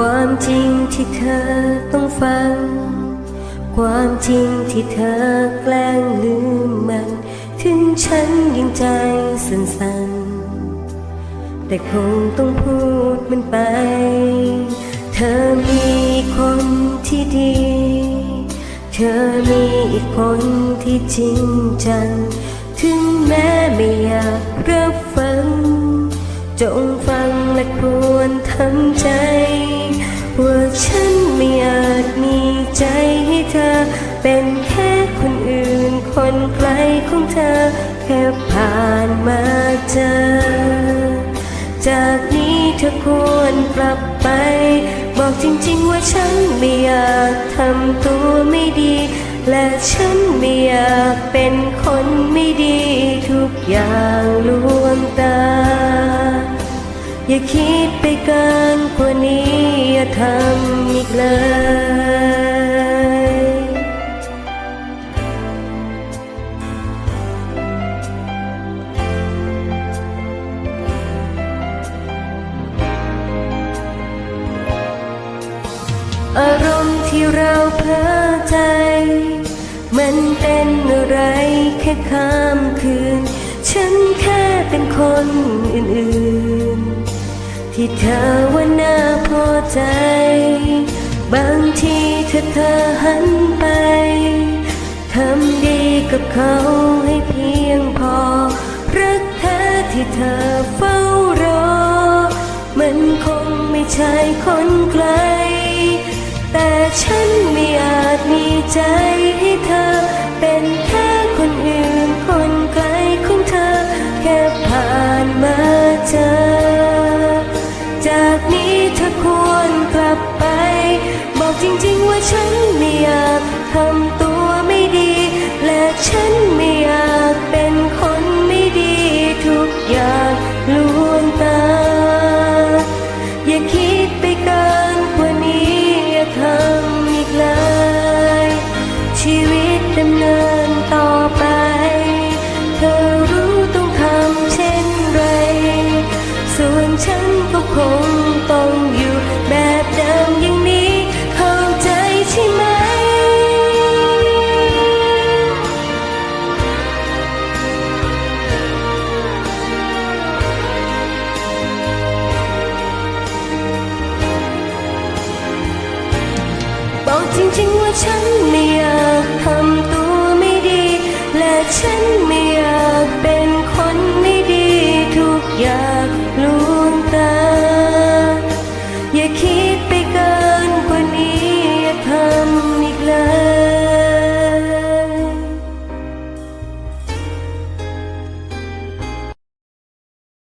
ความจริงที่เธอต้องฟัง ความจริงที่เธอแกล้งลืมมัน ถึงฉันยังใจสั่นๆ แต่คงต้องพูดมันไป เธอมีคนที่ดี เธอมีอีกคนที่จริงจัง ถึงแม้ไม่อยากรับฟัง จงฟังและควรทำใจ คนไกลของเธอ แค่ผ่านมาเจอ จากนี้เธอควรกลับไป บอกจริงๆว่าฉันไม่อยากทำตัวไม่ดี และฉันไม่อยากเป็นคนไม่ดี ทุกอย่างลวงตา อย่าคิดไปเกินกว่านี้อย่าทำอีกเลย อารมณ์ที่เราเพลอใจ มันเป็นอะไรแค่ข้ามคืน ฉันแค่เป็นคนอื่นๆ ที่เธอว่าน่าพอใจ บางทีเธอเธอหันไปทำดีกับเขาให้เพียงพอ รักแท้ที่เธอเฝ้ารอ มันคงไม่ใช่คนไกล แต่ฉันไม่อาจมีใจให้เธอ เป็นแค่คนอื่นคนไกลของเธอ แค่ผ่านมาเจอ จริงๆว่าฉันไม่อยากทำตัวไม่ดี และฉัน